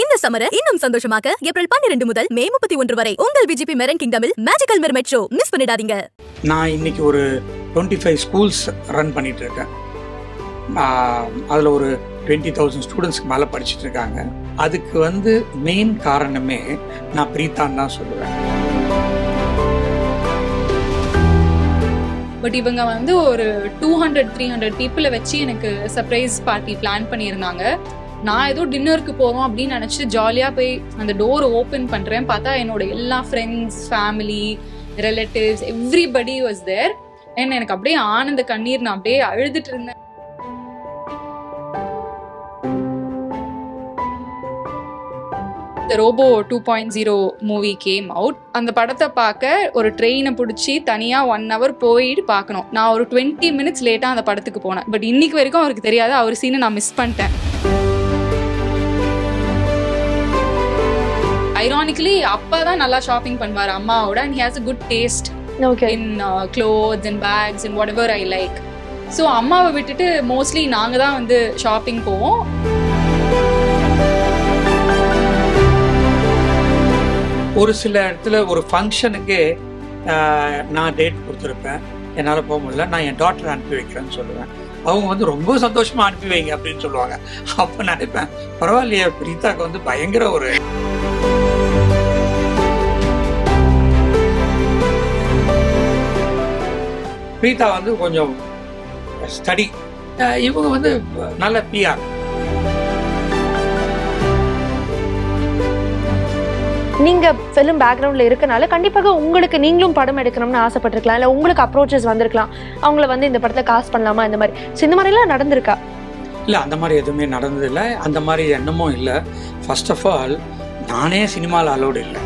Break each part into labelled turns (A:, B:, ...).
A: இந்த சமர இன்னும் சந்தோஷமாக ஏப்ரல் பன்னிரண்டு முதல் மே முப்பத்தி ஒன்று வரை உங்கள் விஜிபி மெரன் கிங்டமில் மேஜிக்கல் மெர்மெட் ஷோ மிஸ் பண்ணிடாதீங்க.
B: நான் இன்னைக்கு ஒரு டுவெண்ட்டி ஃபைவ் ஸ்கூல்ஸ் ரன் பண்ணிட்டு இருக்கேன் அதில் ஒரு டுவெண்ட்டி தௌசண்ட் ஸ்டூடெண்ட்ஸ்க்கு மேலே படிச்சுட்டு இருக்காங்க அதுக்கு வந்து மெயின் காரணமே நான் பிரீத்தான் தான் சொல்லுவேன்.
C: பட் இவங்க வந்து ஒரு டூ ஹண்ட்ரட் த்ரீ ஹண்ட்ரட் பீப்புளை வச்சு எனக்கு சர்ப்ரைஸ் பார்ட்டி பிளான் பண்ணியிருந்தாங்க. நான் ஏதோ டின்னருக்கு போகிறோம் அப்படின்னு நினச்சி ஜாலியாக போய் அந்த டோரை ஓப்பன் பண்ணுறேன் பார்த்தா என்னோட எல்லா friends family relatives everybody was there and எனக்கு அப்படியே ஆனந்த கண்ணீர் நான் அப்படியே அழுதுட்டு இருந்தேன். Robo two point zero movie came out அந்த படத்தை பார்க்க ஒரு ட்ரெயினை பிடிச்சி தனியாக ஒன் ஹவர் போயிட்டு பார்க்கணும். நான் ஒரு டுவெண்ட்டி மினிட்ஸ் லேட்டாக அந்த படத்துக்கு போனேன். பட் இன்னைக்கு வரைக்கும் அவருக்கு தெரியாது. அவர் சீனை நான் மிஸ் பண்ணிட்டேன். ஐரானிக்கலி அப்பா தான் நல்லா ஷாப்பிங் பண்ணுவார் அம்மாவோட and he has a good taste
D: okay
C: in clothes and bags and whatever I like so அம்மாவை விட்டுட்டு மோஸ்ட்லி நாங்கள் தான் வந்து ஷாப்பிங் போவோம்.
B: ஒரு சில இடத்துல ஒரு ஃபங்க்ஷனுக்கு நான் டேட் கொடுத்துருப்பேன். என்னால் போக முடியல. நான் என் டாக்டர் அனுப்பி வைக்கிறேன்னு சொல்லுவேன். அவங்க வந்து ரொம்ப சந்தோஷமா அனுப்பி வைங்க அப்படின்னு சொல்லுவாங்க. அப்போ நினைப்பேன் பரவாயில்லையே பிரீதாக்கு வந்து பயங்கர ஒரு பிரீதா வந்து கொஞ்சம் ஸ்டடி இவங்க வந்து நல்ல பிஆர்
D: நீங்கள் ஃபிலிம் பேக்ரவுண்டில் இருக்கனால கண்டிப்பாக உங்களுக்கு நீங்களும் படம் எடுக்கணும்னு ஆசைப்பட்டிருக்கலாம். இல்லை உங்களுக்கு அப்ரோச்சஸ் வந்திருக்கலாம். அவங்கள வந்து இந்த படத்தை காசு பண்ணலாமா? இந்த மாதிரி. ஸோ இந்த மாதிரிலாம் நடந்திருக்கா?
B: இல்லை அந்த மாதிரி எதுவுமே நடந்ததில்லை. அந்த மாதிரி எண்ணமும் இல்லை. ஃபர்ஸ்ட் ஆஃப் ஆல் நானே சினிமாவில் அலோடு இல்லை.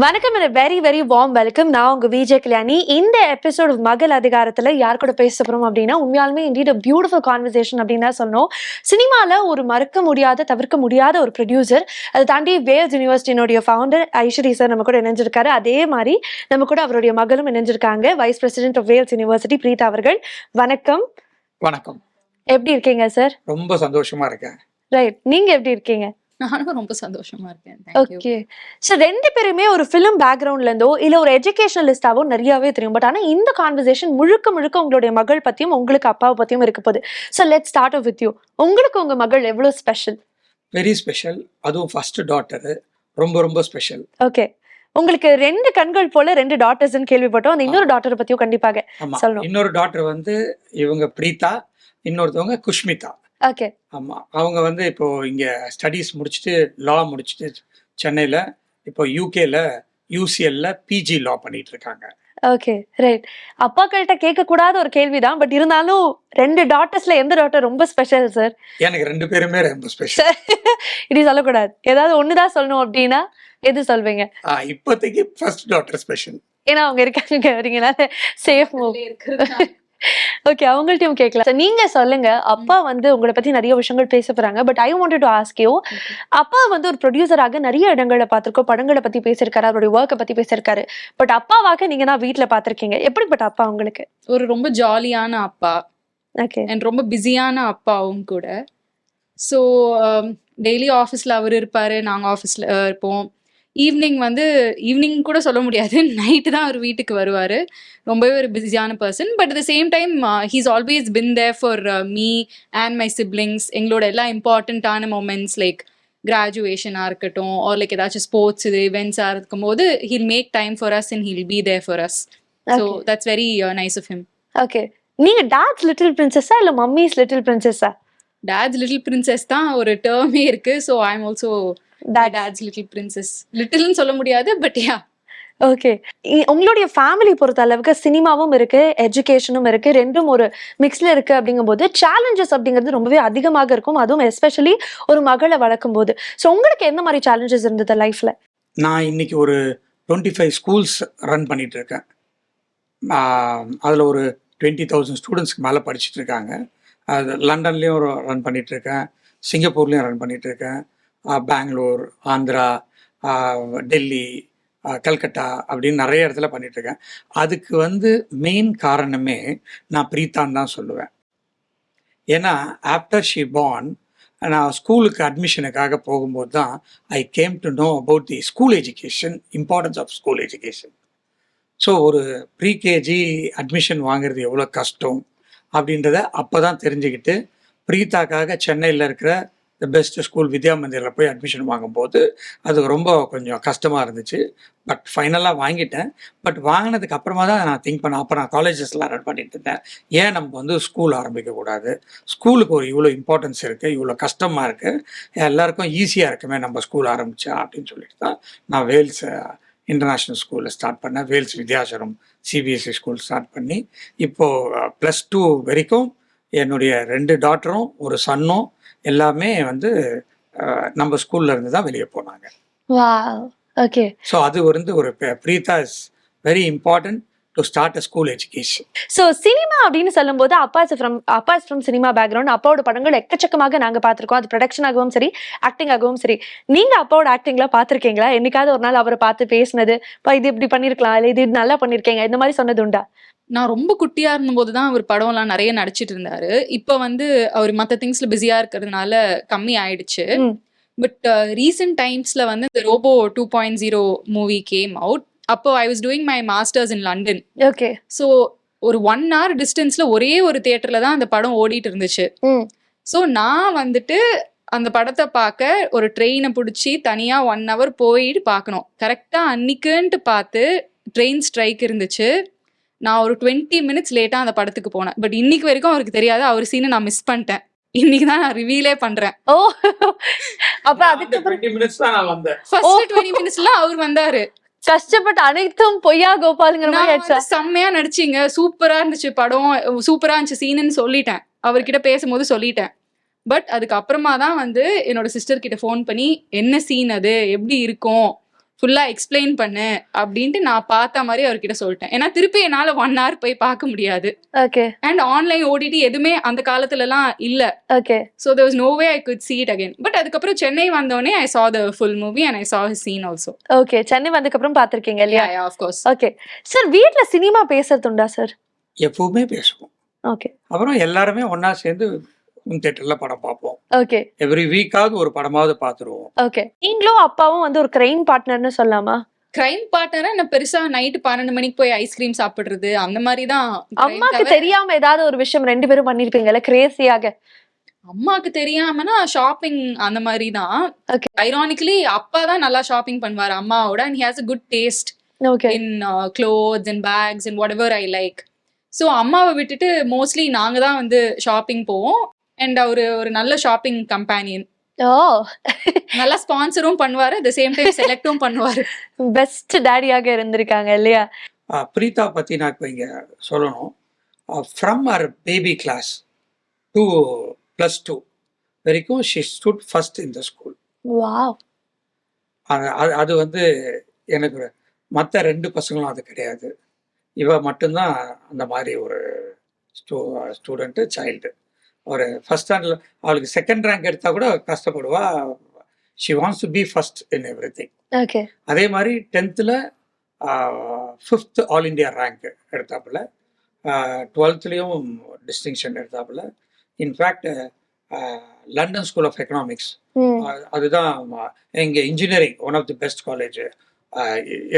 D: வணக்கம் வெரி வெரி வார்ம் வெல்கம் நான் உங்க விஜய் கல்யாணி இந்த எபிசோட் மகள் அதிகாரத்துல யார் கூட பேச போறோம் அப்படின்னா உண்மையாலுமே இன்டீட் பியூட்டிஃபுல் கான்வர்சேஷன் அப்படின்னு தான் சொன்னோம். சினிமால ஒரு மறக்க முடியாத தவிர்க்க முடியாத ஒரு ப்ரொடியூசர் அதை தாண்டி வேல்ஸ் யூனிவர்சிட்டியினுடைய ஃபவுண்டர் ஐஸ்வரி சார் நம்ம கூட இணைஞ்சிருக்காரு. அதே மாதிரி நம்ம கூட அவருடைய மகளும் இணைஞ்சிருக்காங்க. Vice president of Vels university Preetha அவர்கள். வணக்கம்.
B: வணக்கம்.
D: எப்படி இருக்கீங்க சார்
B: ரொம்ப சந்தோஷமா இருக்கேன்.
D: ரைட் நீங்க எப்படி இருக்கீங்க?
C: நானும் ரொம்ப சந்தோஷமா இருக்கேன்.
D: ஓகே ஸோ ரெண்டு பேருமே ஒரு ஃபிலிம் பேக்ரவுண்ட்ல இருந்தோ இல்ல ஒரு எஜுகேஷனலிஸ்டாவோ நிறையவே தெரியும். பட் ஆனா இந்த கான்வர்சேஷன் முழுக்க முழுக்க உங்களுடைய மகள் பத்தியும் உங்களுக்கு அப்பாவை பத்தியும் இருக்க போகுது. So let start off with you உங்களுக்கு உங்க மகள் எவ்வளவு ஸ்பெஷல்
B: வெரி ஸ்பெஷல் அதுவும் ஃபர்ஸ்ட் டாட்டரு ரொம்ப ரொம்ப ஸ்பெஷல்
D: ஓகே உங்களுக்கு ரெண்டு கண்கள் போல ரெண்டு டாட்டர்ஸ்னு கேள்விப்பட்டோம். அந்த இன்னொரு டாக்டரை பத்தியும் கண்டிப்பாக சொல்லணும்.
B: இன்னொரு டாக்டர் வந்து இவங்க பிரீதா இன்னொருத்தவங்க குஷ்மிதா.
D: ஓகே
B: ஆமா. அவங்க வந்து இப்போ இங்க ஸ்டடீஸ் முடிச்சுட்டு லா முடிச்சுட்டு சென்னையில இப்போ யூகேல யூசிஎல்ல பிஜி லா பண்ணிட்டு இருக்காங்க
D: ஓகே ரைட் அப்பாக்கள்கிட்ட கேட்க கூடாத ஒரு கேள்விதான் பட் இருந்தாலும் ரெண்டு டாட்டர்ஸ்ல எந்த டாக்டர் ரொம்ப ஸ்பெஷல் சார்
B: எனக்கு ரெண்டு பேருமே ரொம்ப ஸ்பெஷல்
D: இப்படி சொல்லக்கூடாது. ஏதாவது ஒண்ணுதான் சொல்லணும் அப்படின்னா எது சொல்வீங்க?
B: இப்போதைக்கு ஃபர்ஸ்ட் டாட்டர் ஸ்பெஷல்
D: ஏன்னா அவங்க இருக்காங்க வரீங்களா சேஃப் மூவ் ஓகே அவங்கள்ட்டயும் கேட்கலாம். நீங்க சொல்லுங்க அப்பா வந்து உங்களை பத்தி நிறைய விஷயங்கள் பேச போறாங்க. But I wanted to ask you அப்பா வந்து ஒரு ப்ரொடியூசராக நிறைய இடங்களை பார்த்திருக்கோம். படங்களை பத்தி பேசியிருக்காரு அவருடைய ஒர்க்கை பத்தி பேசியிருக்காரு. பட் அப்பாவாக நீங்க தான் வீட்ல பார்த்திருக்கீங்க. எப்படிப்பட்ட அப்பா உங்களுக்கு?
C: ஒரு ரொம்ப ஜாலியான அப்பா.
D: ஓகே
C: அண்ட் ரொம்ப பிஸியான அப்பாவும் கூட. ஸோ டெய்லி ஆஃபீஸில் அவர் இருப்பார் நாங்கள் ஆஃபீஸில் இருப்போம். ஈவினிங் வந்து ஈவினிங் கூட சொல்ல முடியாது. நைட்டு தான் அவர் வீட்டுக்கு வருவார். ரொம்பவே ஒரு பிஸியான person but at the same time he's always been there for me and my siblings எங்களோட எல்லா இம்பார்ட்டண்ட்டான மூமெண்ட்ஸ் லைக் கிராஜுவேஷனாக இருக்கட்டும் ஆர் லைக் ஏதாச்சும் ஸ்போர்ட்ஸ் இது இவெண்ட்ஸாக இருக்கும்போது he'll make time for us and he'll be there for us so. That's very nice of him
D: okay நீங்க dad's little பிரின்சஸா இல்ல மம்மிஸ் லிட்டில் பிரின்சஸா
C: டேட்ஸ் லிட்டில் பிரின்சஸ் தான் ஒரு டேர்மே இருக்கு. So I am also. Dad's little princess லிட்டில்னு சொல்ல முடியாது பட் யா
D: ஓகே உங்களுடைய ஃபேமிலி பொறுத்த அளவுக்கு சினிமாவும் இருக்கு எஜுகேஷனும் இருக்கு ரெண்டும் ஒரு மிக்ஸ்ல இருக்கு அப்படிங்கும்போது சேலஞ்சஸ் அப்படிங்கிறது ரொம்பவே அதிகமாக இருக்கும். அதுவும் எஸ்பெஷலி ஒரு மகளை வளர்க்கும் போது ஸோ உங்களுக்கு எந்த மாதிரி சேலஞ்சஸ் இருந்தது லைஃப்ல
B: நான் இன்னைக்கு ஒரு டுவெண்ட்டி ஃபைவ் ஸ்கூல்ஸ் ரன் பண்ணிட்டு இருக்கேன் அதில் ஒரு டுவெண்ட்டி தௌசண்ட் ஸ்டூடெண்ட்ஸ்க்கு மேலே படிச்சுட்டு இருக்காங்க அது லண்டன்லேயும் ரன் பண்ணிட்டு இருக்கேன் சிங்கப்பூர்லேயும் ரன் பண்ணிட்டு இருக்கேன் பெங்களூர் ஆந்திரா டெல்லி கல்கட்டா அப்படின்னு நிறைய இடத்துல பண்ணிகிட்ருக்கேன் அதுக்கு வந்து மெயின் காரணமே நான் பிரீத்தான் தான் சொல்லுவேன். ஏன்னா ஆஃப்டர் ஷி பார்ன் நான் ஸ்கூலுக்கு அட்மிஷனுக்காக போகும்போது தான் I came to know about the school education importance of school education so ஒரு ப்ரீகேஜி அட்மிஷன் வாங்குறது எவ்வளோ கஷ்டம் அப்படின்றத அப்போ தான் தெரிஞ்சுக்கிட்டு பிரீத்தாக்காக சென்னையில் இருக்கிற இந்த பெஸ்ட் ஸ்கூல் வித்யா மந்திரில் போய் அட்மிஷன் வாங்கும்போது அது ரொம்ப கொஞ்சம் கஷ்டமாக இருந்துச்சு. பட் ஃபைனலாக வாங்கிட்டேன். பட் வாங்கினதுக்கு அப்புறமா தான் நான் திங்க் பண்ணேன் அப்போ நான் காலேஜஸ்லாம் ரன் பண்ணிட்டு இருந்தேன். ஏன் நம்ம வந்து ஸ்கூல் ஆரம்பிக்கக்கூடாது ஸ்கூலுக்கு ஒரு இவ்வளோ இம்பார்ட்டன்ஸ் இருக்குது இவ்வளோ கஷ்டமாக இருக்குது எல்லாருக்கும் ஈஸியாக இருக்குமே நம்ம ஸ்கூல் ஆரம்பித்தா அப்படின்னு சொல்லிட்டு தான் நான் வேல்ஸ் இன்டர்நேஷ்னல் ஸ்கூலில் ஸ்டார்ட் பண்ணேன். Vels Vidyashram CBSE school start பண்ணி இப்போது ப்ளஸ் டூ வரைக்கும் என்னுடைய ரெண்டு டாட்டரும் ஒரு சன்னும் எல்லாமே வந்து நம்ம ஸ்கூல்ல இருந்து தான் வெளியே போனாங்க.
D: ஓகே.
B: ஸோ அது வந்து ஒரு Preetha is very important to start a school education.
D: So cinema அப்படின்னு சொல்லும்போது அப்பா ஃப்ரம் அப்பா ஃப்ரம் சினிமா பேக்ரவுண்ட் அப்பாவோட படங்கள் எக்கச்சக்கமாக நாங்க பார்த்திருக்கோம். அது ப்ரொடக்ஷன் ஆகவும் சரி ஆக்டிங் ஆகவும் சரி. நீங்க அப்பாவோட ஆக்டிங்ல பாத்திருக்கீங்களா என்னைக்காவது ஒரு நாள் அவரை பார்த்து பேசினது "அப்பா, இது இப்படி பண்ணிருக்கலாம் இல்ல இது நல்லா பண்ணிருக்கீங்க இந்த மாதிரி சொன்னது உண்டா?
C: நான் ரொம்ப குட்டியா இருந்தபோது தான் அவர் படம்லாம் நிறைய நடிச்சிட்டு இருந்தாரு. இப்போ வந்து அவர் மற்ற திங்ஸ்ல பிஸியா இருக்கிறதுனால கம்மி ஆயிடுச்சு. பட் ரீசெண்ட் டைம்ஸ்ல வந்து இந்த robo two point zero movie came out அப்போ I was doing my masters in London
D: okay
C: so ஒரு ஒன் ஹவர் டிஸ்டன்ஸ்ல ஒரே ஒரு தியேட்டர்ல தான் அந்த படம் ஓடிட்டு இருந்துச்சு. ஸோ நான் வந்துட்டு அந்த படத்தை பார்க்க ஒரு ட்ரெயினை பிடிச்சி தனியா ஒன் ஹவர் போயிட்டு பார்க்கணும். கரெக்டா அன்னைக்குன்ட்டு பார்த்து ட்ரெயின் ஸ்ட்ரைக் இருந்துச்சு. நான் ஒரு டுவெண்ட்டி மினிட்ஸ் லேட்டா அந்த படத்துக்கு போனேன். பட் இன்னைக்கு வரைக்கும் அவருக்கு தெரியாது. அவர் சீனை நான் மிஸ் பண்ணிட்டேன். இன்னைக்கு தான் நான் ரிவீலே பண்றேன்.
D: ஓ. அப்ப அதுக்கப்புறம்
B: டுவெண்ட்டி மினிட்ஸ் தான் நான் வந்தேன்.
C: ஃபர்ஸ்ட் டுவெண்ட்டி மினிட்ஸ்ல அவர் வந்தாரு.
D: கஷ்டப்பட்டு அனைத்தும் பொய்யா கோபாலுங்கிற மாதிரி ஆயிடுச்சா?
C: செம்மையா நடிச்சீங்க. சூப்பரா இருந்துச்சு படம். சூப்பரா இருந்துச்சு சீனுன்னு சொல்லிட்டேன். அவர்கிட்ட பேசும்போது சொல்லிட்டேன். பட் அதுக்கு அப்புறமா தான் வந்து என்னோட சிஸ்டர் கிட்ட ஃபோன் பண்ணி என்ன சீன் அது? எப்படி இருக்கும்? ஃபுல்லா எக்ஸ்பிளைன் பண்ணு அப்படின்ட்டு நான் பார்த்த மாதிரி அவர்கிட்ட சொல்லிட்டேன். ஏன்னா திருப்பி என்னால ஒன் hour போய் பார்க்க முடியாது.
D: ஓகே
C: அண்ட் ஆன்லைன் ஓடிடி எதுவுமே அந்த காலத்துல எல்லாம் இல்ல.
D: Okay
C: so there was no way I could see it again. But அதுக்கப்புறம் சென்னை வந்தோடனே I saw the full movie and I saw his scene also.
D: Okay Chennai வந்ததுக்கு அப்புறம் பாத்திருக்கீங்க இல்லையா
C: of course.
D: ஓகே சார் வீட்ல சினிமா பேசுறது உண்டா சார்
B: எப்பவுமே பேசுவோம்.
D: ஓகே
B: அப்புறம் எல்லாருமே ஒண்ணா சேர்ந்து தேட்டரில் படம் பார்ப்போம்.
D: ஓகே
B: எவ்ரி வீக்காவது ஒரு படமாவது பார்த்துருவோம்.
D: ஓகே நீங்களும் அப்பாவும் வந்து ஒரு கிரைம் பார்ட்னர்னு சொல்லலாமா?
C: கிரைம் பார்ட்னரா நான் பெருசா நைட்டு பன்னெண்டு மணிக்கு போய் ஐஸ்கிரீம் சாப்பிடுறது அந்த மாதிரி தான்
D: அம்மாக்கு தெரியாம ஏதாவது ஒரு விஷயம் ரெண்டு பேரும் பண்ணிருப்பீங்கல்ல கிரேசியாக
C: அம்மாக்கு தெரியாமனா ஷாப்பிங் அந்த மாதிரி தான். ஐரானிக்கலி அப்பா தான் நல்லா ஷாப்பிங் பண்ணுவாரு அம்மாவோட and has a good taste
D: okay
C: in clothes and bags and whatever I like so அம்மாவை விட்டுட்டு மோஸ்ட்லி நாங்க தான் வந்து ஷாப்பிங் போவோம். அண்ட் அவரு ஒரு நல்ல ஷாப்பிங் கம்பேனியன்
D: ஓ.
C: நல்லா ஸ்பான்சரும் பண்ணுவாரு அட் சேம் டைம் செலக்டும் பண்ணுவாரு.
D: பெஸ்ட் டேடியாக இருந்திருக்காங்க இல்லையா?
B: பிரீதா பற்றி நான் இப்போ இங்கே சொல்லணும். From our baby class to plus two வரைக்கும் she stood first in the school
D: wow
B: அது அது- அது வந்து எனக்கு மற்ற ரெண்டு பசங்களும் அது கிடையாது. இவ மட்டும்தான் அந்த மாதிரி ஒரு ஸ்டூ ஸ்டூடெண்ட்டு சைல்டு ஒரு ஃபஸ்ட் ஸ்டாண்டர்டில் அவளுக்கு செகண்ட் ரேங்க் எடுத்தால் கூட கஷ்டப்படுவா. She wants to be first in everything
D: okay
B: அதே மாதிரி டென்த்தில் ஃபிஃப்த் ஆல் இந்தியா ரேங்க் எடுத்தாப்புல. டுவெல்த்லேயும் distinction எடுத்தாப்புல. In fact London School of Economics அதுதான் இங்கே engineering one of the best college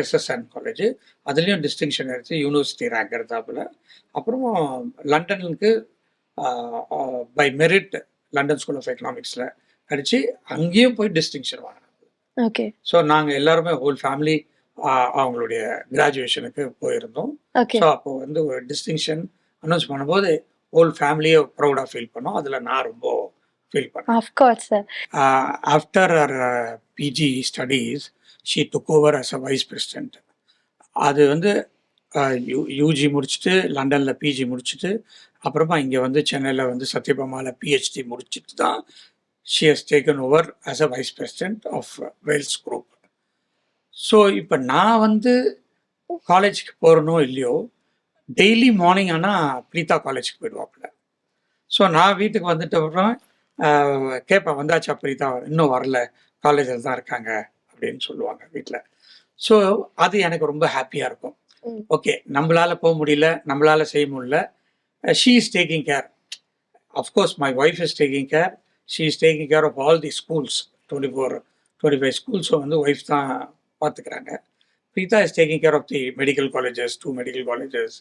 B: SSN college அதுலேயும் டிஸ்டிங்ஷன் எடுத்து யூனிவர்சிட்டி ரேங்க் எடுத்தாப்புல. அப்புறம் லண்டனுக்கு by merit London School of எக்கனாமிக்ஸில் அடித்து அங்கேயும் போய் டிஸ்டிங்ஷன் வாங்கினாங்க
D: ஓகே
B: ஸோ நாங்கள் எல்லாருமே ஹோல் ஃபேமிலி அவங்களுடைய கிராஜுவேஷனுக்கு போயிருந்தோம். ஸோ அப்போ வந்து ஒரு டிஸ்டிங்ஷன் அனௌன்ஸ் பண்ணும்போது ஹோல் ஃபேமிலியே ப்ரௌடாக ஃபீல் பண்ணோம். அதில் நான் ரொம்ப ஃபீல் பண்ணேன்.
D: Of course sir
B: after her uh, PG studies, she took over as a vice president. அது வந்து யூ யூஜி முடிச்சுட்டு லண்டனில் பிஜி முடிச்சுட்டு அப்புறமா இங்கே வந்து சென்னையில் வந்து சத்யபாமாவில் பிஹெச்டி முடிச்சுட்டு தான் she has taken over as a vice president of Vels group so இப்போ நான் வந்து காலேஜுக்கு போகிறனோ இல்லையோ டெய்லி மார்னிங் ஆனால் பிரீதா காலேஜுக்கு போயிடுவாப்புல. ஸோ நான் வீட்டுக்கு வந்துட்டு அப்புறம் கேட்பேன் வந்தாச்சா பிரீதா இன்னும் வரல. காலேஜில் தான் இருக்காங்க அப்படின்னு சொல்லுவாங்க வீட்டில் ஸோ அது எனக்கு ரொம்ப ஹாப்பியாக இருக்கும். ஓகே நம்மளால போக முடியல நம்மளால செய்ய முடியல. She is taking care of course my wife is taking care she is taking care of all the schools twenty four twenty five ஸ்கூல்ஸும் வந்து ஒய்ஃப் தான் பார்த்துக்கிறாங்க. Preetha is taking care of the medical colleges two medical colleges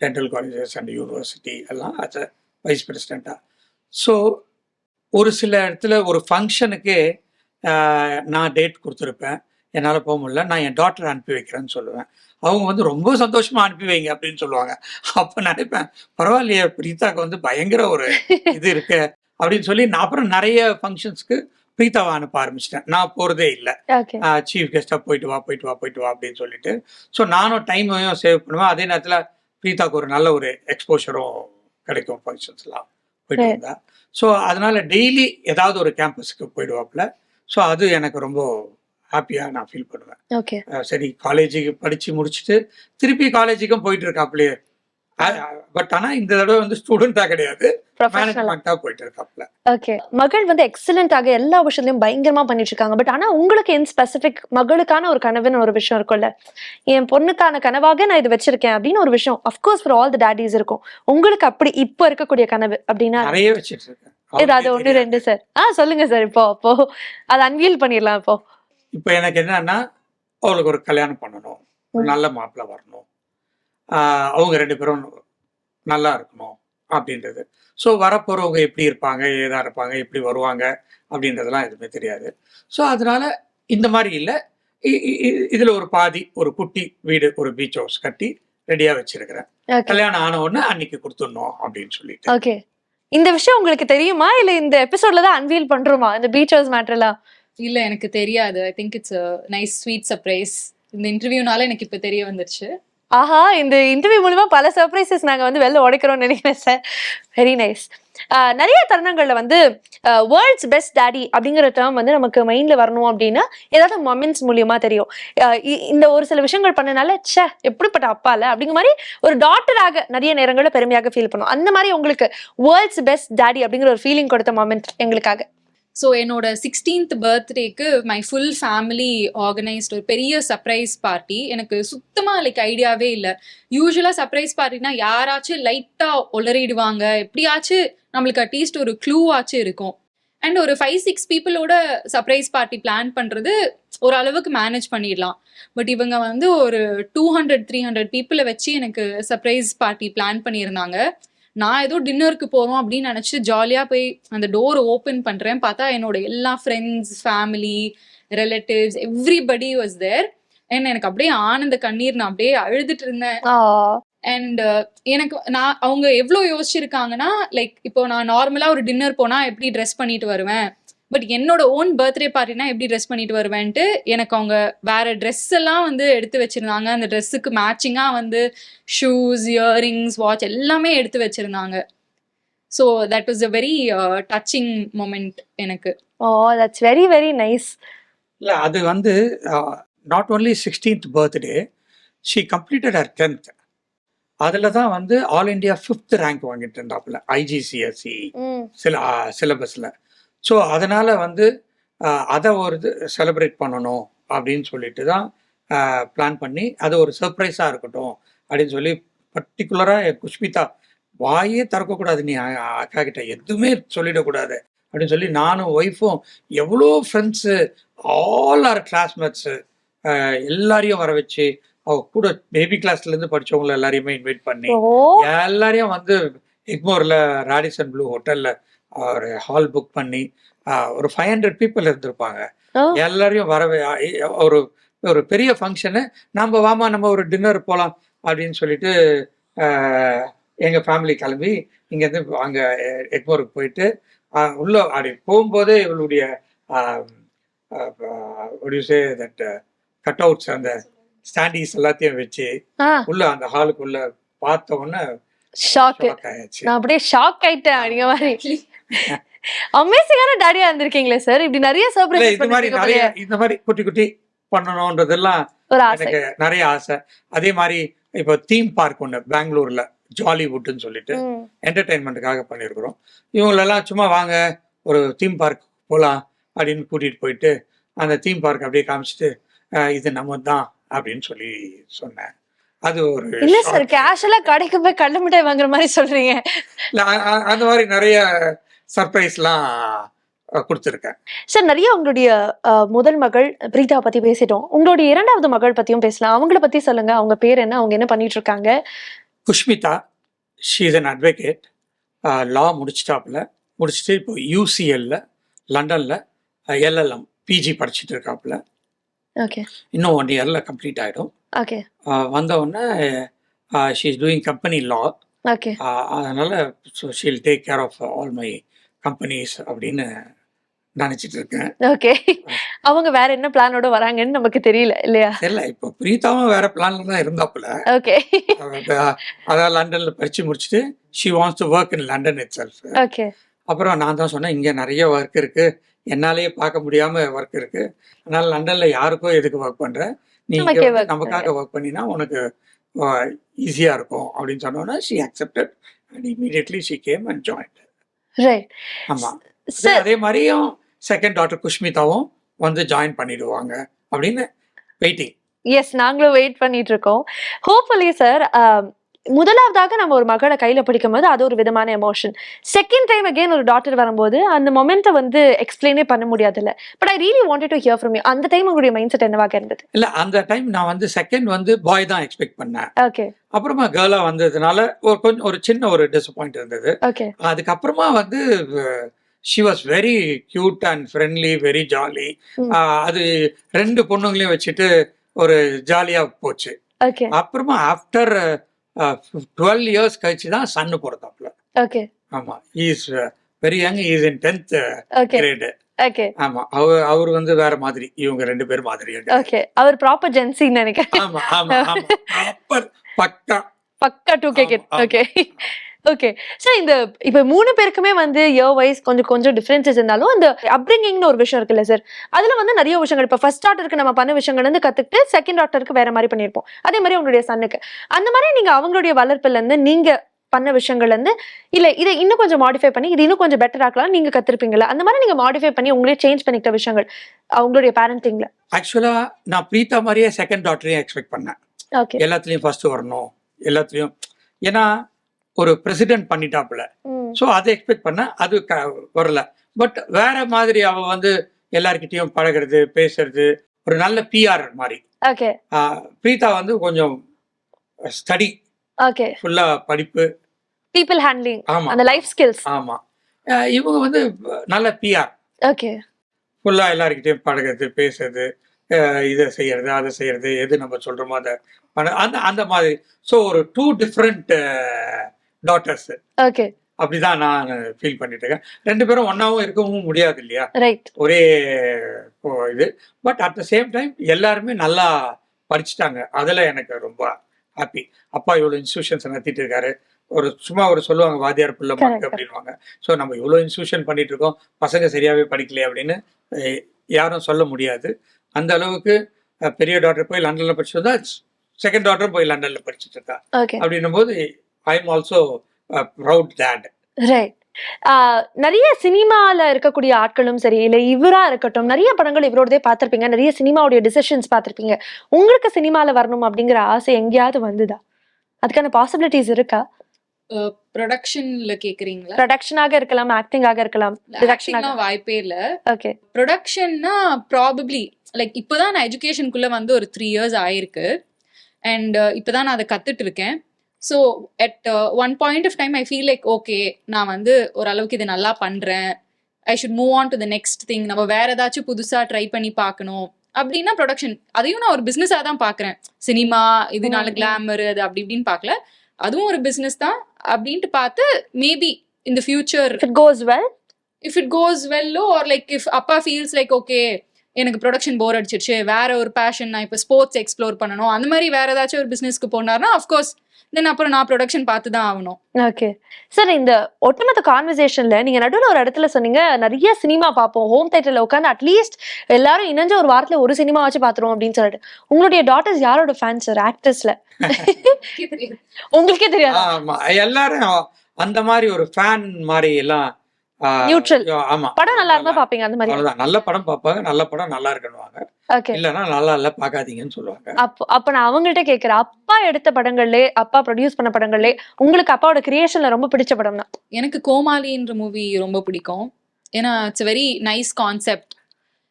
B: dental colleges and university எல்லாம் as a vice பிரசிடெண்ட்டாக so ஒரு சில இடத்துல ஒரு ஃபங்க்ஷனுக்கு நான் டேட் கொடுத்துருப்பேன். என்னால் போக முடியல. நான் என் டாக்டர் அனுப்பி வைக்கிறேன்னு சொல்லுவேன். அவங்க வந்து ரொம்ப சந்தோஷமா அனுப்பி வைங்க அப்படின்னு சொல்லுவாங்க. அப்போ நினைப்பேன் பரவாயில்லையே பிரீதாக்கு வந்து பயங்கர ஒரு இது இருக்கு அப்படின்னு சொல்லி நான் அப்புறம் நிறைய ஃபங்க்ஷன்ஸ்க்கு பிரீதாவை அனுப்ப ஆரம்பிச்சிட்டேன். நான் போகிறதே இல்லை. சீஃப் கெஸ்ட்டாக போயிட்டு வா போயிட்டு வா போயிட்டு வா அப்படின்னு சொல்லிட்டு. ஸோ நானும் டைமையும் சேவ் பண்ணுவேன். அதே நேரத்தில் பிரீதாக்கு ஒரு நல்ல ஒரு எக்ஸ்போஷரும் கிடைக்கும் ஃபங்க்ஷன்ஸ்லாம் போயிட்டு. வந்தா. ஸோ அதனால டெய்லி ஏதாவது ஒரு கேம்பஸுக்கு போயிடுவாப்புல. ஸோ அது எனக்கு ரொம்ப ஹாப்பியாக நான் ஃபீல் பண்ணுவேன். சரி காலேஜுக்கு படித்து முடிச்சுட்டு திருப்பி காலேஜுக்கும் போயிட்டு இருக்காப்புலையே பட் ஆனால் இந்த தடவை வந்து ஸ்டூடெண்ட்டாக கிடையாது. போயிட்டு இருக்காப்புல
D: ஓகே மகள் வந்து எக்ஸலண்டாக எல்லா விஷயத்துலயும் பயங்கரமா பண்ணிட்டு இருக்காங்க. பட் ஆனா உங்களுக்கு இன் ஸ்பெசிபிக் மகளுக்கான ஒரு கனவுன்னு ஒரு விஷயம் இருக்கும்ல. என் பொண்ணுக்கான கனவாக நான் இது வச்சிருக்கேன் அப்படின்னு ஒரு விஷயம். Of course for all the daddies இருக்கும். உங்களுக்கு அப்படி இப்போ இருக்கக்கூடிய கனவு அப்படின்னா
B: நிறைய வச்சுட்டு இருக்கேன்.
D: ஏதாவது
B: தெரியாது.
D: ரெண்டு சார் ஆ சொல்லுங்க சார் இப்போ அப்போ அதை அன்வீல் பண்ணிடலாம் இப்போ.
B: இப்போ எனக்கு என்னன்னா அவளுக்கு ஒரு கல்யாணம் பண்ணணும். ஒரு. நல்ல மாப்பிள்ளை வரணும். அவங்க ரெண்டு பேரும் நல்லா இருக்கணும் அப்படின்றது. ஸோ வரப்போகிறவங்க எப்படி இருப்பாங்க ஏதா இருப்பாங்க எப்படி வருவாங்க அப்படின்றதெல்லாம் எதுவுமே தெரியாது. ஸோ அதனால இந்த மாதிரி இல்லை. இதில் ஒரு பாதி ஒரு குட்டி வீடு ஒரு பீச் ஹவுஸ் கட்டி ரெடியாக வச்சிருக்கிறேன். கல்யாணம் ஆன உடனே அன்னைக்கு கொடுத்துடணும் அப்படின்னு சொல்லிட்டு.
D: ஓகே இந்த விஷயம் உங்களுக்கு தெரியுமா? இல்ல இந்த எபிசோட்ல தான் அன்வீல் பண்றோமா? இந்த பீச் ஹவுஸ் மேட்டர்லாம்
C: இல்ல எனக்கு தெரியாது. I think it's nice sweet surprise இந்த இன்டர்வியூனால எனக்கு இப்ப தெரிய வந்துருச்சு.
D: ஆஹா இந்த இன்டர்வியூ மூலமா பல சர்ப்ரைசஸ் நாங்க வந்து வெளில உடைக்கிறோம்னு நினைக்கிறேன் சார் வெரி நைஸ் நிறைய தருணங்கள்ல வந்து வேர்ல்ட்ஸ் பெஸ்ட் டாடி அப்படிங்கிற டேர்ம் வந்து நமக்கு மைண்ட்ல வரணும் அப்படின்னா ஏதாவது மொமெண்ட்ஸ் மூலியமா தெரியும். அஹ் இ- இந்த ஒரு சில விஷயங்கள் பண்ணனால ச்சே எப்படிப்பட்ட அப்பா இல்லை? அப்படிங்கிற மாதிரி ஒரு டாக்டராக நிறைய நேரங்களில் பெருமையாக ஃபீல் பண்ணும். அந்த மாதிரி உங்களுக்கு வேர்ல்ட்ஸ் பெஸ்ட் டாடி அப்படிங்கிற ஒரு ஃபீலிங் கொடுத்த மொமெண்ட் எங்களுக்காக.
C: ஸோ என்னோட சிக்ஸ்டீன்த் பர்த்டேக்கு மை ஃபுல் ஃபேமிலி ஆர்கனைஸ்ட் ஒரு பெரிய சர்ப்ரைஸ் பார்ட்டி எனக்கு சுத்தமாக லைக் ஐடியாவே இல்லை. யூஸ்வலாக சர்ப்ரைஸ் பார்ட்டினா யாராச்சும் லைட்டாக ஒளரிடுவாங்க எப்படியாச்சும் நம்மளுக்கு அட்லீஸ்ட் ஒரு க்ளூ ஆச்சும் இருக்கும். அண்ட் ஒரு ஃபைவ் சிக்ஸ் பீப்புளோட சர்ப்ரைஸ் பார்ட்டி பிளான் பண்ணுறது ஓரளவுக்கு மேனேஜ் பண்ணிடலாம். பட் இவங்க வந்து ஒரு டூ ஹண்ட்ரட் த்ரீ ஹண்ட்ரட் பீப்புளை வச்சு எனக்கு சர்ப்ரைஸ் பார்ட்டி பிளான் பண்ணியிருந்தாங்க. நான் ஏதோ டின்னருக்கு போகிறோம் அப்படின்னு நினச்சி ஜாலியாக போய் அந்த டோர் ஓப்பன் பண்ணுறேன் பார்த்தா என்னோட எல்லா friends family relatives everybody was there and எனக்கு அப்படியே ஆனந்த கண்ணீர் நான் அப்படியே அழுதுட்டு இருந்தேன். அண்ட் எனக்கு நான் அவங்க எவ்வளோ யோசிச்சிருக்காங்கன்னா லைக் இப்போ நான் நார்மலாக ஒரு டின்னர் போனால் எப்படி ட்ரெஸ் பண்ணிட்டு வருவேன்? பட் என்னோட ஓன் பர்த்டே பார்ட்டினா எப்படி ட்ரெஸ் பண்ணிட்டு வருவேன்ட்டு எனக்கு அவங்க வேற ட்ரெஸ் எல்லாம் வந்து எடுத்து வச்சிருந்தாங்க. அந்த ட்ரெஸ்ஸுக்கு மேட்சிங்காக வந்து ஷூஸ் இயரிங்ஸ் வாட்ச் எல்லாமே எடுத்து வச்சிருந்தாங்க. So that was a very touching moment எனக்கு.
D: Oh that's very very nice
B: இல்லை அது வந்து not only sixteenth birthday she completed her tenth அதில் தான் வந்து ஆல் இண்டியா ஃபிஃப்த் ரேங்க் வாங்கிட்டு இருந்தாப்புல ஐஜிசிஎஸ்சி சில சிலபஸில் ஸோ அதனால் வந்து அதை ஒரு இது செலிப்ரேட் பண்ணணும் அப்படின்னு சொல்லிட்டு தான் பிளான் பண்ணி அது ஒரு சர்ப்ரைஸாக இருக்கட்டும் அப்படின்னு சொல்லி பர்டிகுலராக குஷ்மிதா வாயே திறக்கக்கூடாது நீ அக்கா கிட்ட. எதுவுமே சொல்லிடக்கூடாது அப்படின்னு சொல்லி நானும் ஒய்ஃபும் எவ்வளோ ஃப்ரெண்ட்ஸு ஆல் ஆர் கிளாஸ்மேட்ஸு எல்லாரையும் வர வச்சு அவ கூட பேபி கிளாஸ்லேருந்து படிச்சவங்கள எல்லாரையுமே இன்வைட் பண்ணி எல்லாரையும் வந்து எக்மோரில் ராடிசன் ப்ளூ ஹோட்டலில் ஒரு ஹால் புக் பண்ணி ஒரு ஃபைவ் ஹண்ட்ரட் பீப்புள் இருந்திருப்பாங்க. எல்லாரையும் வரவே ஒரு ஒரு பெரிய ஃபங்க்ஷனு நம்ம வாமா நம்ம ஒரு டின்னர் போகலாம் அப்படின்னு சொல்லிட்டு ஆஹ், எங்க ஃபேமிலி கிளம்பி இங்கேருந்து அங்கே எக்மோருக்கு போயிட்டு உள்ள அப்படி போகும்போதே இவளுடைய சே தட் கட் அவுட்ஸ் அந்த ஸ்டாண்டீஸ் எல்லாத்தையும் வச்சு உள்ள அந்த ஹாலுக்குள்ள பார்த்த உடனே
D: ஷாக்
B: ஆயாச்சு
D: நான் அப்படியே ஷாக் ஆயிட்டேன் அப்படிங்க மாதிரி. அமேசிங்கான டாடியா இருந்திருக்கீங்களே சார் இப்படி நிறைய சர்ப்ரைஸ்
B: இது மாதிரி நிறைய இந்த மாதிரி குட்டி குட்டி பண்ணணும்ன்றதெல்லாம் எனக்கு நிறைய ஆசை. அதே மாதிரி இப்போ தீம் பார்க் ஒன்று பெங்களூர்ல ஜாலிவுட்னு சொல்லிட்டு. என்டர்டைன்மெண்ட்டுக்காக பண்ணியிருக்கிறோம். இவங்களெல்லாம் சும்மா வாங்க ஒரு தீம் பார்க் போகலாம் அப்படின்னு கூட்டிகிட்டு போயிட்டு அந்த தீம் பார்க் அப்படியே காமிச்சிட்டு இது நம்ம தான் அப்படின்னு சொல்லி சொன்னேன். அது ஒரு
D: இல்ல சார். கேஷுவலா கடைக்கு போய் கள்ள மிட்டாய் வாங்குற மாதிரி சொல்றீங்க.
B: அந்த மாதிரி நிறைய சர்ப்ரைஸ்லாம் கொடுத்துருக்கேன்.
D: சார் நிறைய உங்களுடைய முதல் மகள் பிரீதா பத்தி பேசிட்டோம். உங்களுடைய இரண்டாவது மகள் பத்தியும் பேசலாம். அவங்கள பத்தி சொல்லுங்க. அவங்க பேர் என்ன? அவங்க என்ன பண்ணிட்டு இருக்காங்க
B: Kushmitha she is an advocate law முடிச்சிட்டாப்புல. முடிச்சுட்டு இப்போ யூசிஎல்ல லண்டனில் எல்எல்எம் பிஜி படிச்சுட்டு இருக்காப்புல
D: ஓகே.
B: இன்னும் ஒன் இயரில் கம்ப்ளீட் ஆகிடும்
D: ஓகே.
B: வந்த உடனே she is doing company law
D: okay.
B: அதனால் she'll take care of all my companies அப்படின்னு நினச்சிட்டு இருக்கேன்
D: ஓகே அவங்க வேற என்ன பிளானோட வராங்கன்னு நமக்கு தெரியல இல்லையா?
B: தெரியல. இப்போ பிரீத்தாவும் வேற பிளான்ல தான் இருந்தாப்புல.
D: ஓகே
B: அதான் லண்டனில் படித்து முடிச்சுட்டு she wants to work in London itself
D: okay
B: அப்புறம் நான் தான் சொன்னேன் இங்கே நிறைய ஒர்க் இருக்கு. என்னாலேயே பார்க்க முடியாம ஒர்க் இருக்கு. அதனால லண்டன்ல யாருக்கோ எதுக்கு ஒர்க் பண்ற? நீ நமக்காக ஒர்க் பண்ணினா உனக்கு ஈஸியா இருக்கும் அப்படின்னு சொன்னோன்னா she accepted and immediately she came and join
D: right
B: ஆமா.
D: சார்
B: அதே மாதிரியும் செகண்ட் டாக்டர் குஷ்மிதாவும் வந்து ஜாயின் பண்ணிடுவாங்க அப்படின்னு வெயிட்டிங்
D: எஸ் நாங்களும் வெயிட் பண்ணிட்டு இருக்கோம். ஹோப்ஃபுல்லி சார் முதலாவதாக நம்ம ஒரு மகளை கையில பிடிக்கும் போது அது ஒரு விதமான எமோஷன் செகண்ட் டைம் அகைன் ஒரு டாக்டர் வரும்போது அந்த மொமெண்ட்டை வந்து எக்ஸ்பிளைனே பண்ண முடியாதுல்ல. But I really wanted to hear from you அந்த டைம் உங்களுடைய மைண்ட் செட் என்னவாக இருந்தது?
B: இல்ல அந்த டைம் நான் வந்து செகண்ட் வந்து பாய் தான் எக்ஸ்பெக்ட் பண்ணேன்.
D: ஓகே
B: அப்புறமா கேர்ளா வந்ததுனால ஒரு கொஞ்சம் ஒரு சின்ன ஒரு டிசப்பாயிண்ட் இருந்தது.
D: ஓகே
B: அதுக்கப்புறமா வந்து she was very cute and friendly very jolly. அது ரெண்டு பொண்ணுங்களையும் வச்சுட்டு ஒரு ஜாலியா போச்சு.
D: ஓகே
B: அப்புறமா ஆஃப்டர் டுவெல் இயர்ஸ் கழிச்சு தான் சன்னு பிறந்தாப்புல.
D: ஓகே
B: ஆமா is very young is in tenth grade
D: okay
B: ஆமா அவர் அவர் வந்து வேற மாதிரி இவங்க ரெண்டு பேர் மாதிரி.
D: ஓகே அவர் ப்ராப்பர் ஜென்சின்னு நினைக்கிறேன்.
B: ஆமா ஆமா ஆமா. ப்ராப்பர் பக்கா.
D: பக்கா டூ கே கிட்
B: ஆமா, ஆமா.
D: ஓகே ஓகே சார் இந்த இப்போ மூணு பேருக்குமே வந்து இயர் வைஸ் கொஞ்சம் கொஞ்சம் டிஃப்ரென்சஸ் இருந்தாலும் இந்த அப்ரிங்கிங்னு ஒரு விஷயம் இருக்குல்ல சார் அதுல வந்து நிறைய விஷயங்கள். இப்போ ஃபர்ஸ்ட் டாக்டருக்கு நம்ம பண்ண விஷயங்கள் வந்து கத்துக்கிட்டு செகண்ட் டாக்டருக்கு வேற மாதிரி பண்ணியிருப்போம். அதே மாதிரி உங்களுடைய சன்னுக்கு அந்த மாதிரி நீங்க அவங்களுடைய வளர்ப்புல இருந்து நீங்க பண்ண விஷயங்கள்ல இருந்து இல்ல இதை இன்னும் கொஞ்சம் மாடிஃபை பண்ணி இது இன்னும் கொஞ்சம் பெட்டர் ஆக்கலாம் நீங்க கத்திருப்பீங்களா அந்த மாதிரி நீங்க மாடிஃபை பண்ணி உங்களே சேஞ்ச் பண்ணிக்கிட்ட விஷயங்கள் அவங்களுடைய பேரண்டிங்ல
B: ஆக்சுவலா நான் பிரீத்தா மாதிரியே செகண்ட் டாக்டரையும் எக்ஸ்பெக்ட் பண்ணேன்.
D: ஓகே
B: எல்லாத்துலயும் ஃபர்ஸ்ட் வரணும். எல்லாத்துலயும் ஏன்னா ஒரு பிரசிடென்ட் பண்ணிட்டாப்புல. ஸோ அதை எக்ஸ்பெக்ட் பண்ண அது வரல. பட் வேற மாதிரி அவ வந்து எல்லார்கிட்டயும் பழகுறது பேசுறது ஒரு நல்ல பிஆர் மாதிரி பிரீதா வந்து கொஞ்சம் ஸ்டடி
D: ஓகே
B: ஃபுல்லா படிப்பு.
D: பீப்புள் ஹேண்ட்லிங்
B: ஆமா.
D: அந்த லைஃப் ஸ்கில்ஸ்
B: ஆமா. இவங்க வந்து நல்ல பிஆர்
D: ஓகே
B: ஃபுல்லா எல்லார்கிட்டயும் பழகுறது பேசுறது இதை செய்யறது அதை செய்யறது எது நம்ம சொல்றோமோ அதை அந்த அந்த மாதிரி. ஸோ ஒரு டூ டிஃப்ரெண்ட் டாட்டர்ஸ்
D: ஓகே
B: அப்படிதான் நான் ஃபீல் பண்ணிட்டு இருக்கேன் ரெண்டு பேரும் ஒன்னாவும் இருக்கவும் முடியாது இல்லையா ஒரே இது. But at the same time எல்லாருமே நல்லா படிச்சுட்டாங்க. அதுல எனக்கு ரொம்ப ஹாப்பி அப்பா இவ்வளோ இன்ஸ்டியூஷன்ஸ் நடத்திட்டு இருக்காரு. ஒரு சும்மா ஒரு சொல்லுவாங்க வாத்தியார் பிள்ளை. மாக்கு அப்படின்வாங்க ஸோ நம்ம இவ்வளோ இன்ஸ்டியூஷன் பண்ணிட்டு இருக்கோம். பசங்க சரியாவே படிக்கலையே அப்படின்னு யாரும் சொல்ல முடியாது. அந்த அளவுக்கு பெரிய டாக்டர் போய் லண்டன்ல படிச்சு வந்தா செகண்ட் டாக்டரும் போய் லண்டன்ல படிச்சுட்டு இருக்கா. அப்படின்னும் போது I am also proud that
D: right நிறைய சினிமால இருக்கக்கூடிய ஆட்களும் சரி இல்ல இவரா இருக்கட்டும் நிறைய படங்கள் இவரோடதே பார்த்திருப்பீங்க. நிறைய சினிமாவுடைய டிசிஷன்ஸ் பார்த்திருப்பீங்க. உங்களுக்கு சினிமால வரணும் அப்படிங்கிற ஆசை எங்கேயாவது வந்துதா? அதுக்கான பாசிபிலிட்டிஸ் இருக்கா?
C: ப்ரொடக்ஷன்ல கேக்குறீங்களா?
D: ப்ரொடக்ஷனாக இருக்கலாம் ஆக்டிங்காக இருக்கலாம்.
C: ஆக்டிங்லாம் வாய்ப்பே இல்ல.
D: ஓகே
C: ப்ரொடக்ஷன்னா ப்ராபப்ளி லைக் இப்போதான் நான் எஜுகேஷனுக்குள்ள வந்து ஒரு த்ரீ இயர்ஸ் ஆயிருக்கு. அண்ட் இப்போதான் நான் அதை கத்துட்டு இருக்கேன். So at one point of time I feel like okay நான் வந்து ஓரளவுக்கு இது நல்லா பண்றேன். I should move on to the next thing நம்ம வேற ஏதாச்சும் புதுசா ட்ரை பண்ணி பார்க்கணும். அப்படின்னா ப்ரொடக்ஷன் அதையும் நான் ஒரு பிஸ்னஸாக தான் பார்க்குறேன். சினிமா இதனால. கிளாமர் அது அப்படி இப்படின்னு பார்க்கல. அதுவும் ஒரு பிஸ்னஸ் தான். அப்படின்ட்டு பார்த்து மேபி இந்த future
D: it goes well
C: if it goes வெல்லோ ஆர் லைக் இஃப் அப்பா ஃபீல்ஸ் லைக் ஓகே எனக்கு ப்ரொடக்ஷன் போர் அடிச்சிருச்சு. வேற ஒரு பேஷன் நான் இப்போ ஸ்போர்ட்ஸ் எக்ஸ்ப்ளோர் பண்ணணும். அந்த மாதிரி வேற ஏதாச்சும் ஒரு பிஸ்னஸ்க்கு போனார்னா அஃப்கோர்ஸ் தென் அப்புறம் நான் ப்ரொடக்ஷன் பார்த்து தான் ஆகணும்.
D: ஓகே சார் இந்த ஒட்டுமொத்த கான்வர்சேஷன்ல நீங்க நடுவில் ஒரு இடத்துல சொன்னீங்க நிறைய சினிமா பார்ப்போம். ஹோம் தேட்டர்ல உட்காந்து அட்லீஸ்ட் எல்லாரும் இணைஞ்ச ஒரு வாரத்துல ஒரு சினிமா வச்சு பாத்துருவோம் அப்படின்னு சொல்லிட்டு. உங்களுடைய டாட்டர்ஸ் யாரோட ஃபேன் சார் ஆக்ட்ரஸ்ல உங்களுக்கே தெரியாது?
B: ஆமா எல்லாரும் அந்த மாதிரி ஒரு ஃபேன் மாதிரி எல்லாம்
D: Neutral.
B: ஆமா.
D: படம் நல்லா இருந்தா பாப்பீங்க அந்த மாதிரி.
B: அவ்வளவுதான். நல்ல படம் பார்ப்பாங்க நல்ல படம் நல்லா இருக்கணுவாங்க
D: ஓகே.
B: இல்லைன்னா நல்லா இல்ல பார்க்காதீங்கன்னு சொல்லுவாங்க.
D: அப்போ அப்ப நான் அவங்கள்ட்ட கேக்குறேன் அப்பா எடுத்த படங்கள்லே அப்பா ப்ரொடியூஸ் பண்ண படங்கள்லே உங்களுக்கு அப்பாவோட கிரியேஷன்ல ரொம்ப பிடிச்ச படம்னா?
C: எனக்கு கோமாளின்ற மூவி ரொம்ப பிடிக்கும். ஏன்னா it's very nice concept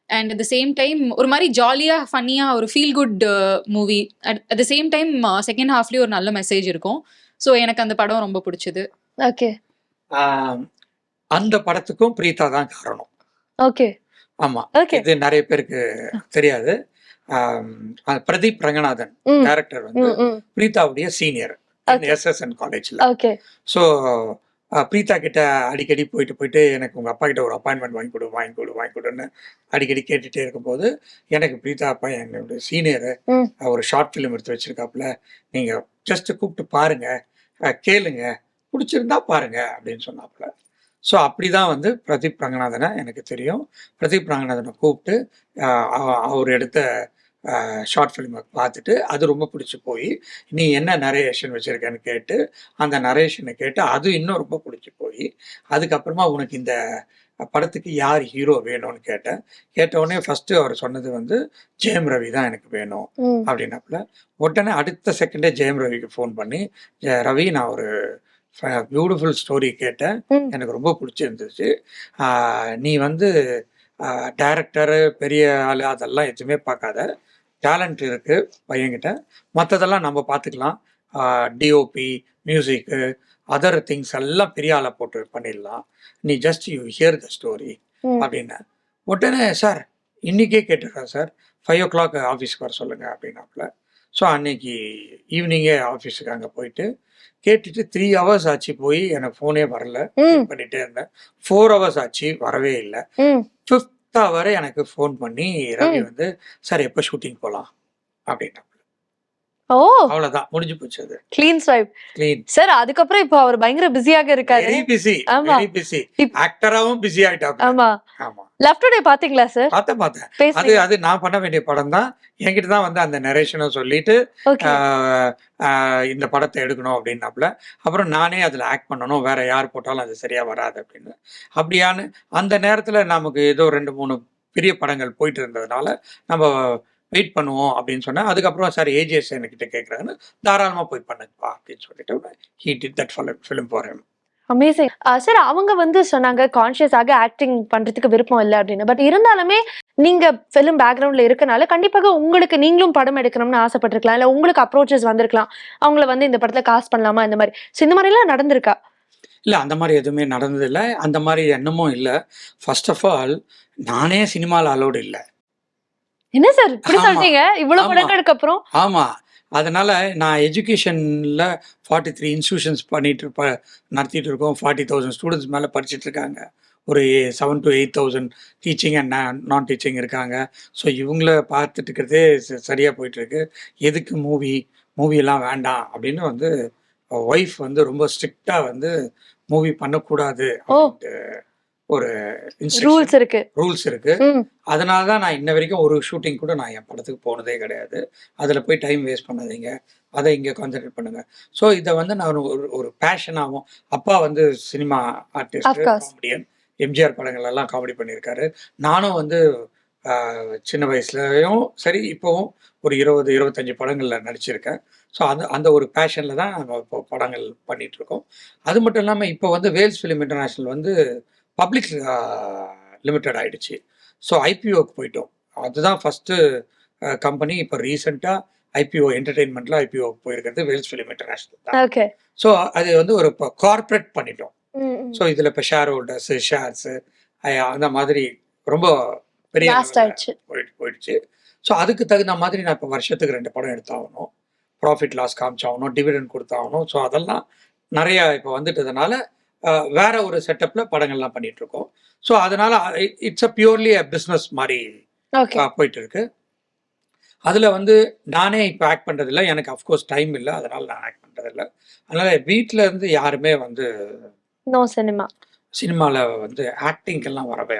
C: and at the same time ஒரு மாதிரி ஜாலியாக ஃபன்னியாக ஒரு feel good movie at the same time second ஹாஃப்லேயும் ஒரு நல்ல மெசேஜ் இருக்கும். ஸோ எனக்கு அந்த படம் ரொம்ப பிடிச்சது.
D: ஓகே.
B: அந்த படத்துக்கும் பிரீதா தான் காரணம்.
D: ஓகே.
B: ஆமா. இது நிறைய பேருக்கு தெரியாது. பிரதீப் ரங்கநாதன்
D: ம்.
B: கேரக்டர் வந்து பிரீதாவுடைய சீனியர். எஸ்எஸ்என் காலேஜ்ல.
D: ஓகே.
B: ஸோ பிரீதா கிட்ட அடிக்கடி போயிட்டு போயிட்டு எனக்கு உங்க அப்பா கிட்ட ஒரு அப்பாயின்மெண்ட் வாங்கி கொடு வாங்கி கொடு வாங்கி கொடுன்னு அடிக்கடி கேட்டுட்டே இருக்கும்போது எனக்கு பிரீதா அப்பா என்னோட சீனியர். ஒரு ஷார்ட் ஃபிலிம் எடுத்து வச்சிருக்காப்புல. நீங்க ஜஸ்ட் கூப்பிட்டு பாருங்க கேளுங்க பிடிச்சிருந்தா பாருங்க அப்படின்னு சொன்னாப்புல. ஸோ அப்படிதான் வந்து பிரதீப் ரங்கநாதனை எனக்கு தெரியும். பிரதீப் ரங்கநாதனை கூப்பிட்டு அவர் எடுத்த ஷார்ட் ஃபிலிமை பார்த்துட்டு அது ரொம்ப பிடிச்சி போய் நீ என்ன நரேஷன் வச்சிருக்கேன்னு கேட்டு அந்த நரேஷனை கேட்டு அது இன்னும் ரொம்ப பிடிச்சி போய் அதுக்கப்புறமா உனக்கு இந்த படத்துக்கு யார் ஹீரோ வேணும்னு கேட்டேன். கேட்ட உடனே ஃபர்ஸ்ட் அவர் சொன்னது வந்து ஜெயம் ரவி தான் எனக்கு வேணும் அப்படின்னாப்புல. உடனே அடுத்த செகண்டே ஜெயம் ரவிக்கு ஃபோன் பண்ணி "ஜெ- ரவி நான் ஒரு பியூட்டிஃபுல் ஸ்டோரி கேட்டேன். எனக்கு ரொம்ப பிடிச்சிருந்துச்சு. நீ வந்து டைரக்டரு பெரிய ஆள் அதெல்லாம் எதுவுமே பார்க்காத. டேலண்ட் இருக்கு பையன்கிட்ட. மற்றதெல்லாம் நம்ம பார்த்துக்கலாம். டிஓபி மியூசிக்கு அதர் திங்ஸ் எல்லாம் பெரிய ஆளை போட்டு பண்ணிடலாம். நீ just you hear the story. அப்படின்னு உடனே சார் இன்னைக்கே கேட்டுருக்கேன் சார். ஃபைவ் ஓ கிளாக் ஆஃபீஸ்க்கு வர சொல்லுங்க அப்படின்னாப்புல. ஸோ அன்னைக்கு ஈவினிங்கே ஆஃபீஸுக்கு அங்கே போயிட்டு கேட்டுட்டு த்ரீ ஹவர்ஸ் ஆச்சு போய் எனக்கு ஃபோனே வரல. பண்ணிட்டே இருந்தேன். ஃபோர் ஹவர்ஸ் ஆச்சு வரவே இல்லை. ஃபிஃப்த் ஹவர் எனக்கு ஃபோன் பண்ணி ரவி வந்து சார் எப்போ ஷூட்டிங் போகலாம் அப்படின்னா
D: ஓ.
B: அவ்வளோதான் முடிஞ்சு போச்சு அது.
D: க்ளீன் ஸ்வைப்
B: க்ளீன்
D: சார் அதுக்கப்புறம் இப்போ அவர் பயங்கர பிஸியாக இருக்காரு.
B: வெரி பிஸி
D: ஆமா.
B: வெரி பிஸி ஆக்டராகவும் பிஸி ஆயிட்டாங்க
D: ஆமா.
B: ஆமா.
D: பாத்தீங்களா சார்
B: பார்த்தேன் பார்த்தேன். அது அது நான் பண்ண வேண்டிய படம் தான். என்கிட்ட தான் வந்து அந்த நரேஷனை சொல்லிட்டு இந்த படத்தை எடுக்கணும் அப்படின்னாப்புல அப்புறம் நானே அதில் ஆக்ட் பண்ணணும். வேற யார் போட்டாலும் அது சரியா வராது அப்படின்னு. அப்படியான்னு அந்த நேரத்தில் நமக்கு ஏதோ ரெண்டு மூணு பெரிய படங்கள் போயிட்டு இருந்ததுனால நம்ம வெயிட் பண்ணுவோம் அப்படின்னு சொன்னேன் அதுக்கப்புறம் சார் ஏஜிஎஸ் என்கிட்ட கேட்குறாங்கன்னு தாராளமாக போய் பண்ணுப்பா அப்படின்னு சொல்லிட்டு he did that film for him
D: amazing sir அவங்க வந்து சொன்னாங்க கான்ஷியஸாக ஆக்டிங் பண்றதுக்கு விருப்பம் இல்லை அப்படின்னு. பட் இருந்தாலுமே நீங்க ஃபிலிம் பேக்ரவுண்ட்ல இருக்கனால கண்டிப்பாக உங்களுக்கு நீங்களும் படம் எடுக்கணும்னு ஆசைப்பட்டிருக்கலாம். இல்ல உங்களுக்கு அப்ரோச்சஸ் வந்திருக்கலாம். அவங்கள வந்து இந்த படத்துல காசு பண்ணலாமா இந்த மாதிரி. இந்த மாதிரி எல்லாம் நடந்திருக்கா?
B: இல்லை அந்த மாதிரி எதுவுமே நடந்ததில்லை. அந்த மாதிரி எண்ணமும் இல்லை. ஃபர்ஸ்ட் ஆஃப் ஆல் நானே சினிமாவில் அலோடு இல்லை.
D: என்ன சார் இப்படி
B: ஆமா.
D: சொல்றீங்க? இவ்வளவு
B: ஆமா.
D: படங்களுக்கு அப்புறம்
B: ஆமாம் அதனால நான் எஜுகேஷனில் ஃபார்ட்டி த்ரீ இன்ஸ்டியூஷன்ஸ் பண்ணிட்டு இருப்ப நடத்திட்டு இருக்கோம். ஃபார்ட்டி தௌசண்ட் ஸ்டூடெண்ட்ஸ் மேலே படிச்சுட்டு இருக்காங்க. ஒரு seven to eight thousand teaching and non teaching இருக்காங்க. ஸோ இவங்கள பார்த்துட்டு இருக்கிறதே சரியா போயிட்டு இருக்கு எதுக்கு மூவி மூவியெல்லாம் வேண்டாம் அப்படின்னு வந்து ஒய்ஃப் வந்து ரொம்ப ஸ்ட்ரிக்டாக வந்து மூவி பண்ணக்கூடாது. அப்படின்ட்டு ஒரு
D: ரூல்ஸ் இருக்கு.
B: ரூல்ஸ் இருக்கு. அதனால தான் நான் இன்ன வரைக்கும் ஒரு ஷூட்டிங் கூட நான் என் படத்துக்கு போனதே கிடையாது. அதில் போய் டைம் வேஸ்ட் பண்ணாதீங்க. அதை இங்கே கான்சென்ட்ரேட் பண்ணுங்க. ஸோ இதை வந்து நான் ஒரு ஒரு பேஷனாகவும் அப்பா வந்து சினிமா ஆர்டிஸ்ட். காமெடியன் எம்ஜிஆர் படங்கள் எல்லாம் காமெடி பண்ணியிருக்காரு. நானும் வந்து சின்ன வயசுலயும் சரி இப்போவும் ஒரு இருபது இருபத்தஞ்சு படங்களில் நடிச்சிருக்கேன். ஸோ அந்த அந்த ஒரு பேஷனில் தான் நம்ம இப்போ படங்கள் பண்ணிட்டு இருக்கோம். அது மட்டும் இல்லாமல் இப்போ வந்து வேல்ஸ் ஃபிலிம் இன்டர்நேஷ்னல் வந்து பப்ளிக் லிமிட்டட் ஆயிடுச்சு. ஸோ ஐபிஓக்கு போயிட்டோம். அதுதான் ஃபஸ்ட்டு கம்பெனி இப்போ ரீசெண்டாக ஐபிஓ என்டர்டெயின்மெண்ட்டில் ஐபிஓ போயிருக்கிறது வேல்ஸ் ஃபிலிம் இன்டர்நேஷ்னல் தான்.
D: ஓகே
B: ஸோ அது வந்து ஒரு இப்போ கார்ப்பரேட் பண்ணிட்டோம். ஸோ இதில் இப்போ ஷேர் ஹோல்டர்ஸு ஷேர்ஸு அந்த மாதிரி ரொம்ப பெரிய போயிட்டு போயிடுச்சு. ஸோ அதுக்கு தகுந்த மாதிரி நான் இப்போ வருஷத்துக்கு ரெண்டு படம் எடுத்தாகணும். ப்ராஃபிட் லாஸ் காமிச்சாகணும் டிவிடெண்ட் கொடுத்தாகணும். ஸோ அதெல்லாம் நிறைய இப்போ வந்துட்டதுனால வேற ஒரு செட்டப்பில் படங்கள்லாம் பண்ணிட்டு இருக்கோம் ஸோ அதனால it's a purely a business மாதிரி போயிட்டு இருக்கு அதில் வந்து நானே இப்போ ஆக்ட் பண்ணுறதில்ல எனக்கு அஃப்கோர்ஸ் டைம் இல்லை. அதனால நான் ஆக்ட் பண்ணுறதில்ல அதனால வீட்டில் இருந்து யாருமே வந்து
D: நோ சினிமா
B: சினிமாவில் வந்து ஆக்டிங்கெல்லாம் வரவே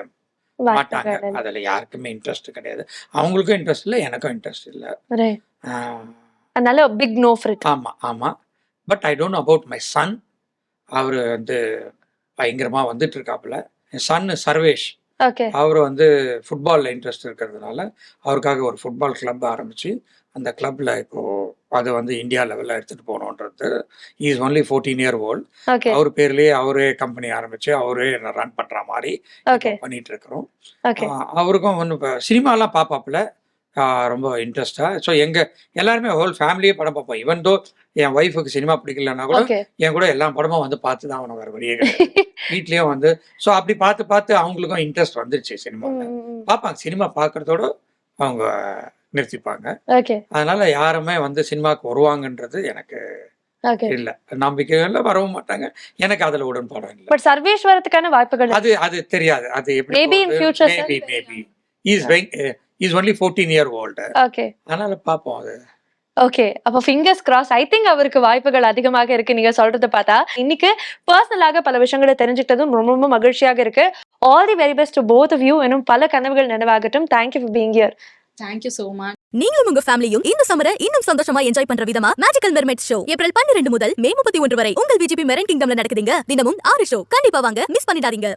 B: மாட்டாங்க. அதில் யாருக்குமே இன்ட்ரெஸ்ட் கிடையாது. அவங்களுக்கும் இன்ட்ரெஸ்ட் இல்லை எனக்கும் இன்ட்ரெஸ்ட் இல்லை.
D: அதனால பிக் நோ ஃபார் இட்
B: ஆமாம் ஆமாம் but I don't about my son அவர் வந்து பயங்கரமாக வந்துட்டு இருக்காப்புல என் சன்னு சர்வேஷ்.
D: ஓகே.
B: அவர் வந்து ஃபுட்பாலில் இன்ட்ரெஸ்ட் இருக்கிறதுனால அவருக்காக ஒரு ஃபுட்பால் கிளப் ஆரம்பித்து அந்த கிளப்பில் இப்போது அதை வந்து இந்தியா லெவலில் எடுத்துகிட்டு போகணுன்றது. Is only fourteen year old அவர் பேர்லேயே அவரே கம்பெனி ஆரம்பித்து அவரே ரன் பண்ணுற மாதிரி
D: ஓகே.
B: பண்ணிட்டு இருக்கிறோம் அவருக்கும் ஒன்று இப்போ சினிமாலாம் பார்ப்பாப்புல. ரொம்ப இன்ட்ரெஸ்டாக ஸோ எங்கள் எல்லாருமே ஹோல் ஃபேமிலியே படம் பார்ப்போம். ஈவன் தோ என் ஒய்ஃபுக்கு சினிமா பிடிக்கலன்னா கூட என் கூட எல்லா படமும் வந்து பார்த்து தான் அவனை வேறு வழியே வீட்லேயும் வந்து ஸோ அப்படி பார்த்து பார்த்து அவங்களுக்கும் இன்ட்ரெஸ்ட் வந்துருச்சு சினிமாவில் பார்ப்பாங்க. சினிமா பார்க்குறதோட அவங்க நிறுத்திப்பாங்க. அதனால யாருமே வந்து சினிமாவுக்கு வருவாங்கன்றது எனக்கு இல்லை. நம்பிக்கை இல்லை வரவும் மாட்டாங்க. எனக்கு அதில் உடன்பாடம் இல்லை.
D: பட் சர்வேஷ் வரதுக்கான வாய்ப்புகள்
B: அது அது தெரியாது. அது எப்படி
D: in future, sir.
B: Maybe maybe is is only fourteen year old
D: okay
B: அதனால பார்ப்போம் அது.
D: ஓகே அப்போ ஃபிங்கர்ஸ் கிராஸ் ஐ திங்க் அவருக்கு வாய்ப்புகள் அதிகமாக இருக்கு. நீங்க சொல்றத பார்த்தா இன்னைக்கு பர்சனலாக பல விஷயங்களை தெரிஞ்சுக்கிட்டதும் ரொம்ப ரொம்ப மகிழ்ச்சியாக இருக்கு. All the very best both of you இன்னும் பல கனவுகள் நினைவாகட்டும். Thank you for being here
C: thank you so much
A: நீங்களும் உங்க ஃபேமிலியும் இந்த சம்மரை இன்னும் சந்தோஷமா என்ஜாய் பண்ற விதமா மேஜிக்கல் மெர்மெட் ஷோ ஏப்ரல் பன்னிரண்டு முதல் மே முப்பத்தி ஒன்று வரை உங்கள் விஜிபி மெரன் கிங்டம்ல நடக்குதுங்க. தினமும் ஆறு ஷோ கண்டிப்பா வாங்க. மிஸ் பண்ணிடாதீங்க.